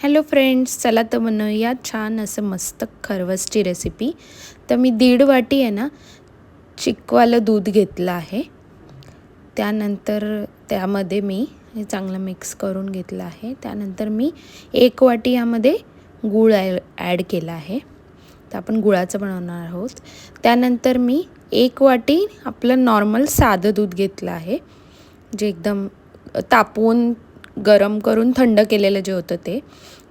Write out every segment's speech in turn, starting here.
Hello friends चला तर बनवूया छान असं मस्त खरवसची रेसिपी तर मी दीड वाटी आहे ना चिकवालं दूध घेतलं आहे. त्यानंतर त्यामध्ये मी हे चांगलं मिक्स करून घेतलं आहे. त्यानंतर मी एक वाटी यामध्ये गूळ ॲड केला आहे. तर आपण गुळाचं बनवणार आहोत. त्यानंतर मी एक वाटी आपलं नॉर्मल साधं दूध घेतलं आहे. जे एकदम तापवून गरम करून थंड केलेलं जे होतं ते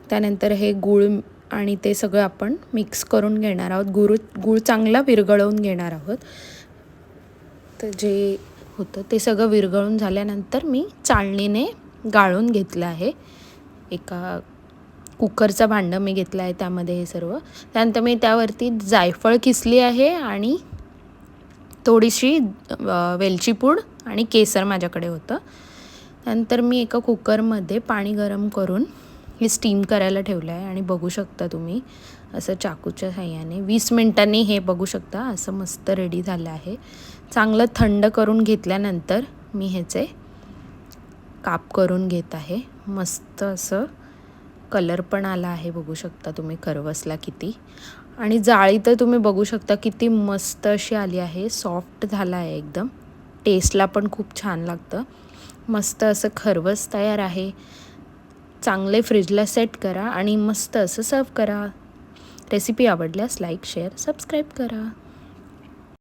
त्यानंतर हे गूळ आणि ते सगळं आपण मिक्स करून घेणार आहोत. गुळ गूळ चांगला विरघळवून घेणार आहोत. तर जे होतं ते सगळं विरघळून झाल्यानंतर मी चाळणीने गाळून घेतलं आहे. एका कुकरचं भांडं मी घेतलं आहे त्यामध्ये हे सर्व. त्यानंतर मी त्यावरती जायफळ किसली आहे आणि थोडीशी वेलची पूड आणि केसर माझ्याकडे होतं. नंतर मी एका कुकरमध्ये पाणी गरम करून हे स्टीम करायला ठेवलं आहे आणि बघू शकता तुम्ही असं चाकूच्या साह्याने. वीस मिनटांनी हे बघू शकता असं मस्त रेडी झालं आहे. चांगलं थंड करून घेतल्यानंतर मी ह्याचे काप करून घेत आहे. मस्त असं कलर पण आला आहे बघू शकता तुम्ही करवसला किती. आणि जाळी तर तुम्ही बघू शकता किती मस्त अशी आली आहे सॉफ्ट झाला आहे एकदम. टेस्टला पण खूप छान लागतं. मस्त असं खरवस तयार आहे. चांगले फ्रीजला सेट करा आणि मस्त असं सर्व करा. रेसिपी आवडल्यास लाईक शेअर सबस्क्राईब करा.